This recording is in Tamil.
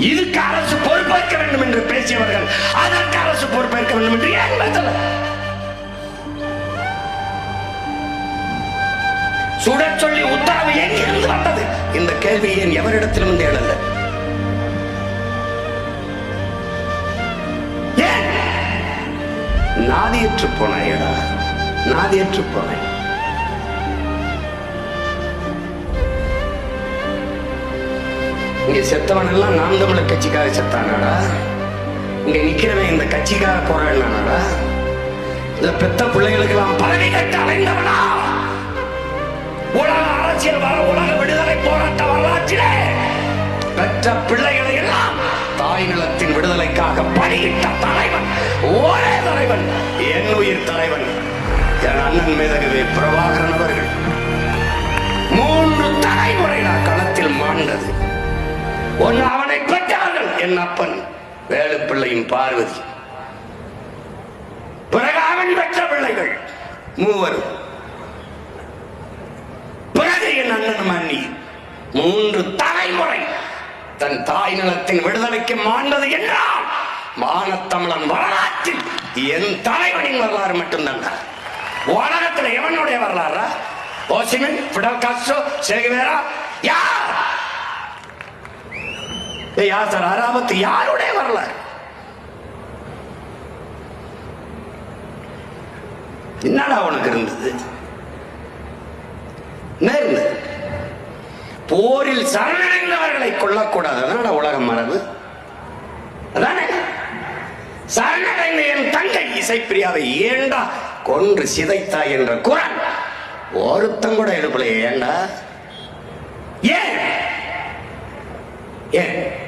இதுக்கு அரசு பொறுப்பேற்க வேண்டும் என்று பேசியவர்கள் அதற்கு அரசு பொறுப்பேற்க வேண்டும் என்று ஏன் பேசல? சுட சொல்லி உத்தரவு எங்கிருந்து வந்தது? இந்த கேள்வி ஏன் எவரிடத்திலும் வந்து எழல ஏன்? நாதியற்று போனாயடா நாதியற்று போனேன். இங்க செத்தவன் எல்லாம் நாம் தமிழர் கட்சிக்காக செத்தானாடா. இங்க நிக்கிறவன் இந்த கட்சிக்காக போராடினானாடா. இந்த பெத்த பிள்ளைகளுக்கெல்லாம் பதவி கட்ட அடைந்தவனா உலக அரசியல் வர உலக விடுதலை போராட்ட வரலாற்றிலே பெற்ற பிள்ளைகளை எல்லாம் தாய் நிலத்தின் விடுதலைக்காக பணியிட்ட தலைவன் ஒரே தலைவன் என் உயிர் தலைவன் என் அண்ணன் மேதகவே பிரபாகரன் அவர்கள். என் அப்பன் வேலுப்பிள்ளையும் பார்வதி. பிறகு அவன் பெற்ற பிள்ளைகள் மூவரும். பிறகு என் அண்ணன் மன்னி மூன்று தலைமுறை தன் தாய் நிலத்தின் விடுதலைக்கு மாண்டது என்றால் மானத்தமிழன் வரலாற்றில் என் தலைவனின் வரலாறு மட்டும்தான் உலகத்தில் எவனுடைய வரலாறா? Ho Chi Minh Fidel Castro Che Guevara? யார்? யாசர் அராபத்து யாருடைய வரலாறு என்னடா உனக்கு இருந்தது? என்ன போரில் சரணடைந்தவர்களை கொல்லக்கூடாது. அதனால உலக மரபு அதானே? சரணடைந்த என் தங்கை இசைப்பிரியாவை ஏண்டா கொன்று சிதைத்தாய் என்ற குரல்? ஒருத்தம் கூட எழுப்பல ஏண்டா? ஏன்? ஏன்?